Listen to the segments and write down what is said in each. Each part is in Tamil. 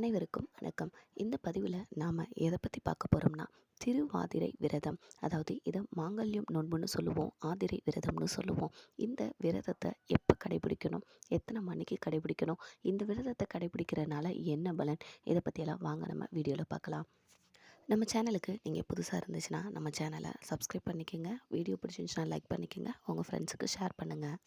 அனைவருக்கும் வணக்கம். இந்த பதிவில் நாம் எதை பற்றி பார்க்க போகிறோம்னா திருவாதிரை விரதம். அதாவது இதை மாங்கல்யம் நோன்புன்னு சொல்லுவோம் ஆதிரை விரதம்னு சொல்லுவோம். இந்த விரதத்தை எப்போ கடைபிடிக்கணும்? எத்தனை மணிக்கு கடைபிடிக்கணும்? இந்த விரதத்தை கடைபிடிக்கிறனால என்ன பலன்? இதை பற்றியெல்லாம் வாங்க நம்ம வீடியோவில் பார்க்கலாம். நம்ம சேனலுக்கு நீங்கள் புதுசாக இருந்துச்சுன்னா நம்ம சேனலை சப்ஸ்கிரைப் பண்ணிக்கோங்க. வீடியோ பிடிச்சிருந்துச்சுன்னா லைக் பண்ணிக்கோங்க. உங்கள் ஃப்ரெண்ட்ஸுக்கு ஷேர் பண்ணுங்கள்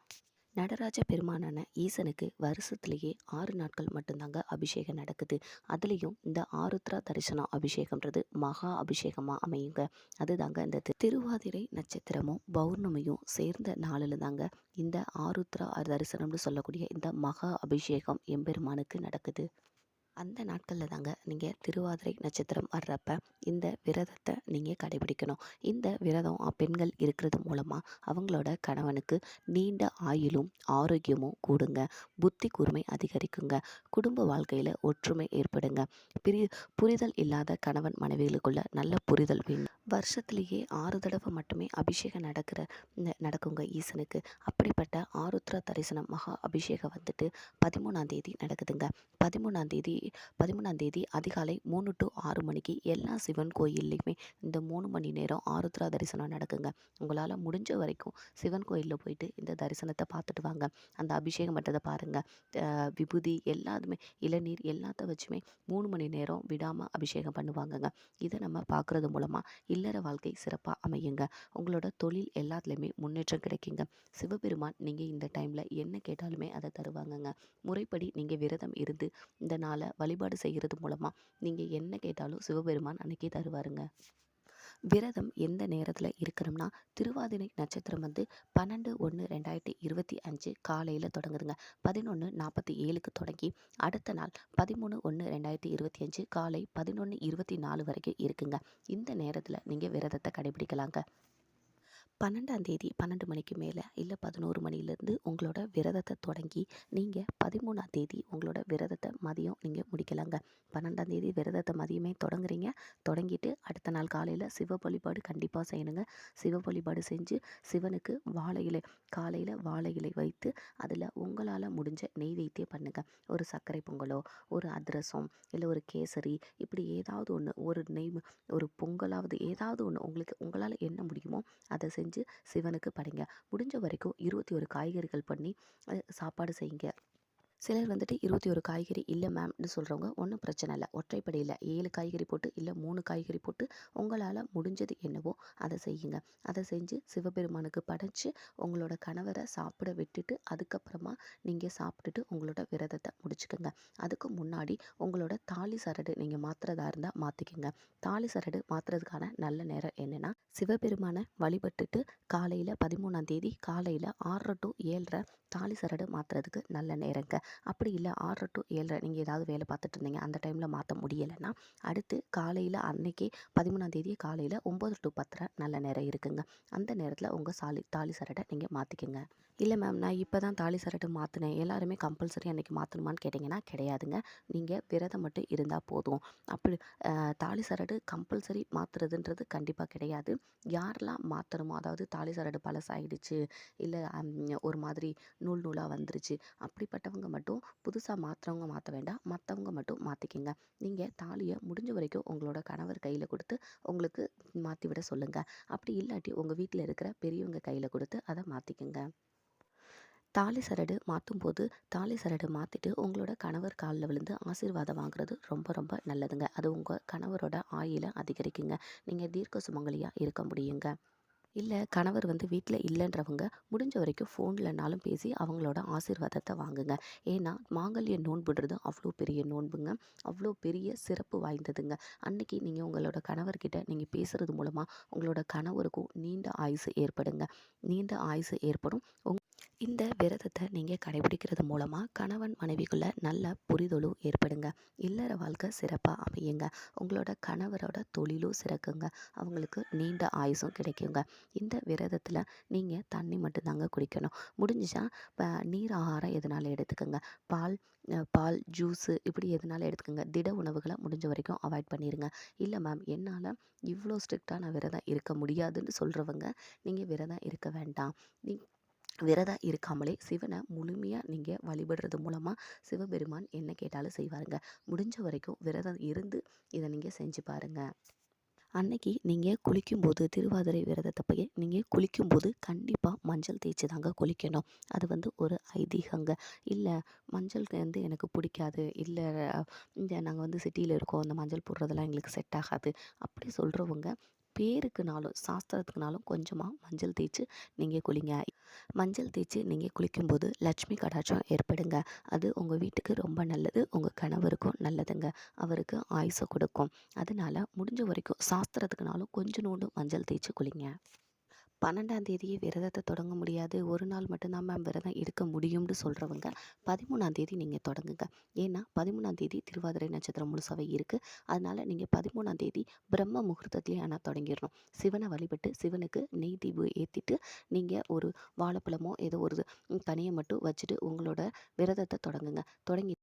நடராஜ பெருமானான ஈசனுக்கு வருஷத்துலேயே ஆறு நாட்கள் மட்டும்தாங்க அபிஷேகம் நடக்குது. அதுலேயும் இந்த ஆருத்ரா தரிசனம் அபிஷேகம்ன்றது மகா அபிஷேகமாக அமையுங்க. அதுதாங்க இந்த திருவாதிரை நட்சத்திரமும் பௌர்ணமியும் சேர்ந்த நாளில் தாங்க இந்த ஆருத்ரா தரிசனம்னு சொல்லக்கூடிய இந்த மகா அபிஷேகம் எம்பெருமானுக்கு நடக்குது. அந்த நாட்களில் தாங்க நீங்கள் திருவாதிரை நட்சத்திரம் வர்றப்ப இந்த விரதத்தை நீங்கள் கடைபிடிக்கணும். இந்த விரதம் பெண்கள் இருக்கிறது மூலமாக அவங்களோட கணவனுக்கு நீண்ட ஆயுளும் ஆரோக்கியமும் கூடுங்க. புத்தி கூர்மை அதிகரிக்குங்க. குடும்ப வாழ்க்கையில் ஒற்றுமை ஏற்படுங்க. பிரி புரிதல் இல்லாத கணவன் மனைவிகளுக்குள்ள நல்ல புரிதல் வேணும். வருஷத்துலேயே ஆறு தடவை மட்டுமே அபிஷேகம் நடக்கிற நடக்குங்க ஈசனுக்கு. அப்படிப்பட்ட ஆருத்ரா தரிசனம் மகா அபிஷேகம் வந்துட்டு பதிமூணாம் தேதி நடக்குதுங்க. பதிமூணாம் தேதி பதிமூணாம் தேதி அதிகாலை மூணு டு ஆறு மணிக்கு எல்லா சிவன் கோயில்லையுமே இந்த மூணு மணி நேரம் ஆருத்ரா தரிசனம் நடக்குங்க. உங்களால் முடிஞ்ச வரைக்கும் சிவன் கோயிலில் போயிட்டு இந்த தரிசனத்தை பார்த்துட்டு வாங்க. அந்த அபிஷேகம் பண்ணுறதை பாருங்கள் விபூதி எல்லாத்துமே இளநீர் எல்லாத்த வச்சுமே மூணு மணி நேரம் விடாமல் அபிஷேகம் பண்ணுவாங்கங்க. இதை நம்ம பார்க்குறது மூலமாக இல்லற வாழ்க்கை சிறப்பாக அமையுங்க. உங்களோட தொழில் எல்லாத்துலேயுமே முன்னேற்றம் கிடைக்குங்க. சிவபெருமான் நீங்கள் இந்த டைமில் என்ன கேட்டாலுமே அதை தருவாங்கங்க. முறைப்படி நீங்கள் விரதம் இருந்து இந்த நாளை வழிபாடு செய்கிறது மூலமாக நீங்கள் என்ன கேட்டாலும் சிவபெருமான் அன்னைக்கே தருவாருங்க. விரதம் எந்த நேரத்தில் இருக்கணும்னா திருவாதிரை நட்சத்திரம் வந்து பன்னெண்டு ஒன்று ரெண்டாயிரத்தி இருபத்தி அஞ்சு காலையில் தொடங்குதுங்க. பதினொன்று நாற்பத்தி ஏழுக்கு தொடங்கி அடுத்த நாள் பதிமூணு ஒன்று ரெண்டாயிரத்தி இருபத்தி அஞ்சு காலை பதினொன்று இருபத்தி நாலு வரைக்கும் இருக்குங்க. இந்த நேரத்தில் நீங்கள் விரதத்தை கடைபிடிக்கலாங்க. பன்னெண்டாம் தேதி பன்னெண்டு மணிக்கு மேலே இல்லை பதினோரு மணிலேருந்து உங்களோட விரதத்தை தொடங்கி நீங்கள் பதிமூணாம் தேதி உங்களோட விரதத்தை மதியம் நீங்கள் முடிக்கலாங்க. பன்னெண்டாம் தேதி விரதத்தை மதியமே தொடங்குறீங்க. தொடங்கிட்டு அடுத்த நாள் காலையில் சிவ வழிபாடு கண்டிப்பாக செய்யணுங்க. சிவ வழிபாடு செஞ்சு சிவனுக்கு வாழை இலை காலையில் வாழை இலை வைத்து அதில் உங்களால் முடிஞ்ச நெய்வேத்தியம் பண்ணுங்கள் ஒரு சர்க்கரை பொங்கலோ ஒரு அதிரசம் இல்லை ஒரு கேசரி இப்படி ஏதாவது ஒன்று ஒரு நெய் ஒரு பொங்கலாவது ஏதாவது ஒன்று உங்களுக்கு உங்களால் என்ன முடியுமோ அதை செஞ்சு சிவனுக்கு படைங்க. முடிஞ்ச வரைக்கும் இருபத்தி ஒரு காய்கறிகள் பண்ணி சாப்பாடு செய்யுங்க. சிலர் வந்துட்டு இருபத்தி ஒரு காய்கறி இல்லை மேம்னு சொல்கிறவங்க ஒன்றும் பிரச்சனை இல்லை. ஒற்றைப்படையில் ஏழு காய்கறி போட்டு இல்லை மூணு காய்கறி போட்டு உங்களால் முடிஞ்சது என்னவோ அதை செய்யுங்க. அதை செஞ்சு சிவபெருமானுக்கு படைச்சு உங்களோட கணவரை சாப்பிட விட்டுட்டு அதுக்கப்புறமா நீங்கள் சாப்பிட்டுட்டு உங்களோட விரதத்தை முடிச்சுக்கோங்க. அதுக்கு முன்னாடி உங்களோட தாலி சரடு நீங்கள் மாற்றுறதா இருந்தால் மாற்றிக்கோங்க தாலி சரடு மாற்றுறதுக்கான நல்ல நேரம் என்னென்னா சிவபெருமானை வழிபட்டுட்டு காலையில் பதிமூணாம் தேதி காலையில் ஆறரை டு ஏழரை தாலி சரடு மாற்றுறதுக்கு நல்ல நேரங்க. அப்படி இல்லை ஆறரை டு ஏழரை நீங்கள் ஏதாவது வேலை பார்த்துட்டு இருந்தீங்க அந்த டைமில் மாற்ற முடியலைன்னா அடுத்து காலையில் அன்னைக்கே பதிமூணாம் காலையில் ஒம்பது டு பத்தரை நல்ல நேரம் இருக்குங்க. அந்த நேரத்தில் உங்கள் சாலி தாலி சரடை நீங்கள் மாற்றிக்கோங்க இல்லை மேம். நான் இப்போ தான் தாலி சரடு மாற்றினேன் எல்லாருமே கம்பல்சரி அன்றைக்கி மாற்றணுமான்னு கேட்டிங்கன்னா கிடையாதுங்க. நீங்கள் விரதம் மட்டும் இருந்தால் போதும். அப்படி தாலி சரடு கம்பல்சரி மாற்றுறதுன்றது கண்டிப்பாக கிடையாது. யாரெல்லாம் மாற்றணுமோ அதாவது தாலி சரடு பழசாயிடுச்சு இல்லை ஒரு மாதிரி நூல் நூலாக வந்துருச்சு அப்படிப்பட்டவங்க மட்டும் புதுசாக மாற்றுறவங்க மாற்ற வேண்டாம். மற்றவங்க மட்டும் மாற்றிக்கிங்க நீங்கள் தாலியை முடிஞ்ச வரைக்கும் உங்களோட கணவர் கையில் கொடுத்து உங்களுக்கு மாற்றி விட சொல்லுங்கள் அப்படி இல்லாட்டி உங்கள் வீட்டில் இருக்கிற பெரியவங்க கையில் கொடுத்து அதை மாற்றிக்கோங்க தாலி சரடு மாற்றும் போது தாலி சரடு மாற்றிட்டு உங்களோட கணவர் காலில் விழுந்து ஆசீர்வாதம் வாங்குறது ரொம்ப ரொம்ப நல்லதுங்க. அது உங்கள் கணவரோட ஆயில அதிகரிக்குங்க. நீங்கள் தீர்க்க சுமங்கலியாக இருக்க முடியுங்க. இல்லை கணவர் வந்து வீட்டில் இல்லைன்றவங்க முடிஞ்ச வரைக்கும் ஃபோன்லனாலும் பேசி அவங்களோட ஆசீர்வாதத்தை வாங்குங்க. ஏன்னா மாங்கல்ய நோன்புன்றது அவ்வளோ பெரிய நோன்புங்க. அவ்வளோ பெரிய சிறப்பு வாய்ந்ததுங்க. அன்னைக்கு நீங்கள் உங்களோட கணவர்கிட்ட நீங்கள் பேசுகிறது மூலமாக உங்களோட கணவருக்கும் நீண்ட ஆயுசு ஏற்படுங்க. நீண்ட ஆயுசு ஏற்படும். உங் இந்த விரதத்தை நீங்கள் கடைபிடிக்கிறது மூலமாக கணவன் மனைவிக்குள்ள நல்ல புரிதலும் ஏற்படுங்க. இல்லற வாழ்க்கை சிறப்பாக அமையுங்க. உங்களோட கணவரோட தொழிலும் சிறக்குங்க. அவங்களுக்கு நீண்ட ஆயுசும் கிடைக்குங்க. இந்த விரதத்தில் நீங்கள் தண்ணி மட்டும்தாங்க குடிக்கணும். முடிஞ்சிச்சா இப்போ நீர் ஆகாரம் எதனால எடுத்துக்கோங்க. பால் பால் ஜூஸு இப்படி எதனால எடுத்துக்கோங்க. திட உணவுகளை முடிஞ்ச வரைக்கும் அவாய்ட் பண்ணிடுங்க இல்லை மேம் என்னால் இவ்வளோ ஸ்ட்ரிக்டாக நான் விரதம் இருக்க முடியாதுன்னு சொல்கிறவங்க நீங்கள் விரதம் இருக்க வேண்டாம். நீ விரதம் இருக்காமலே சிவனை முழுமையாக நீங்கள் வழிபடுறது மூலமாக சிவபெருமான் என்ன கேட்டாலும் செய்வாருங்க. முடிஞ்ச வரைக்கும் விரதம் இருந்து இதை நீங்கள் செஞ்சு பாருங்கள் அன்னைக்கு நீங்கள் குளிக்கும்போது திருவாதிரை விரதத்தப்பயே நீங்கள் குளிக்கும்போது கண்டிப்பாக மஞ்சள் தேய்ச்சி தாங்க குளிக்கணும். அது வந்து ஒரு ஐதீகங்க. இல்லை மஞ்சள் வந்து எனக்கு பிடிக்காது. இல்லை இந்த நாங்கள் வந்து சிட்டியில் இருக்கோம். அந்த மஞ்சள் போடுறதெல்லாம் எங்களுக்கு செட் ஆகாது. அப்படி சொல்கிறவங்க பேருக்குனாலும் சாஸ்திரத்துக்குனாலும் கொஞ்சமாக மஞ்சள் தேய்ச்சி நீங்கள் குளிங்க. மஞ்சள் தேய்ச்சி நீங்கள் குளிக்கும்போது லட்சுமி கடாட்சம் ஏற்படுங்க. அது உங்கள் வீட்டுக்கு ரொம்ப நல்லது உங்கள் கணவருக்கும் நல்லதுங்க. அவருக்கு ஆயுசை கொடுக்கும். அதனால் முடிஞ்ச வரைக்கும் சாஸ்திரத்துக்குனாலும் கொஞ்சோண்டு மஞ்சள் தேய்ச்சி குளிங்க. பன்னெண்டாம் தேதியே விரதத்தை தொடங்க முடியாது. ஒரு நாள் மட்டும்தான் மேம் விரதம் இருக்க முடியும்னு சொல்கிறவங்க பதிமூணாம் தேதி நீங்கள் தொடங்குங்க. ஏன்னா பதிமூணாம் தேதி திருவாதிரை நட்சத்திரம் முழுசாவே இருக்குது அதனால் நீங்கள் பதிமூணாம் தேதி பிரம்ம முகூர்த்தத்துலேயே ஆனால் தொடங்கிடணும். சிவனை வழிபட்டு சிவனுக்கு நெய் தீபம் ஏற்றிட்டு நீங்கள் ஒரு வாழைப்பழமோ ஏதோ ஒரு கனியை மட்டும் வச்சுட்டு உங்களோட விரதத்தை தொடங்குங்க. தொடங்கி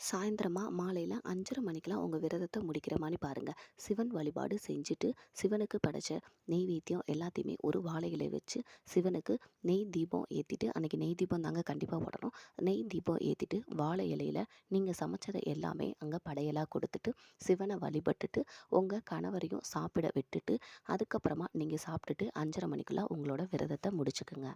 சாயந்தரமாக மாலையில் அஞ்சரை மணிக்கெலாம் உங்கள் விரதத்தை முடிக்கிற மாதிரி பாருங்கள் சிவன் வழிபாடு செஞ்சுட்டு சிவனுக்கு படைச்ச நெய்வேத்தியம் எல்லாத்தையுமே ஒரு வாழை வச்சு சிவனுக்கு நெய் தீபம் ஏற்றிட்டு அன்றைக்கி நெய் தீபம் தாங்க கண்டிப்பாக போடணும். நெய் தீபம் ஏற்றிட்டு வாழை இலையில் நீங்கள் சமைச்சதை எல்லாமே அங்கே படையலாக கொடுத்துட்டு சிவனை வழிபட்டுட்டு உங்கள் கணவரையும் சாப்பிட விட்டுட்டு அதுக்கப்புறமா நீங்கள் சாப்பிட்டுட்டு அஞ்சரை மணிக்குள்ளே உங்களோட விரதத்தை முடிச்சுக்குங்க.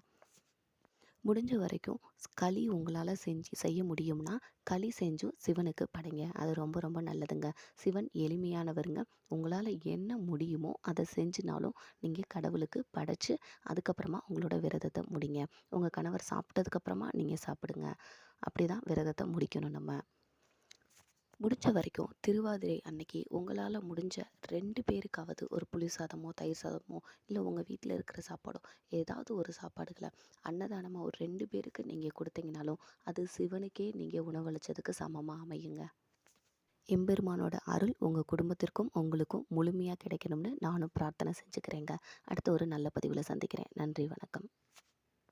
முடிஞ்ச வரைக்கும் களி உங்களால் செஞ்சு செய்ய முடியும்னா களி செஞ்சும் சிவனுக்கு படைங்க. அது ரொம்ப ரொம்ப நல்லதுங்க. சிவன் எளிமையானவருங்க. உங்களால் என்ன முடியுமோ அதை செஞ்சுனாலும் நீங்கள் கடவுளுக்கு படைச்சு அதுக்கப்புறமா உங்களோட விரதத்தை முடிங்க. உங்கள் கணவர் சாப்பிட்டதுக்கப்புறமா நீங்கள் சாப்பிடுங்க. அப்படி தான் விரதத்தை முடிக்கணும் நம்ம. முடிஞ்ச வரைக்கும் திருவாதிரை அன்னைக்கு உங்களால் முடிஞ்ச ரெண்டு பேருக்காவது ஒரு புளி சாதமோ தயிர் சாதமோ இல்லை உங்கள் வீட்டில் இருக்கிற சாப்பாடோ ஏதாவது ஒரு சாப்பாடுகளை அன்னதானமாக ஒரு ரெண்டு பேருக்கு நீங்கள் கொடுத்தீங்கனாலும் அது சிவனுக்கே நீங்கள் உணவளிச்சதுக்கு சமமாக அமையுங்க. எம்பெருமானோட அருள் உங்கள் குடும்பத்திற்கும் உங்களுக்கும் முழுமையாக கிடைக்கணும்னு நானும் பிரார்த்தனை செஞ்சுக்கிறேங்க. அடுத்த ஒரு நல்ல பதிவில் சந்திக்கிறேன். நன்றி வணக்கம்.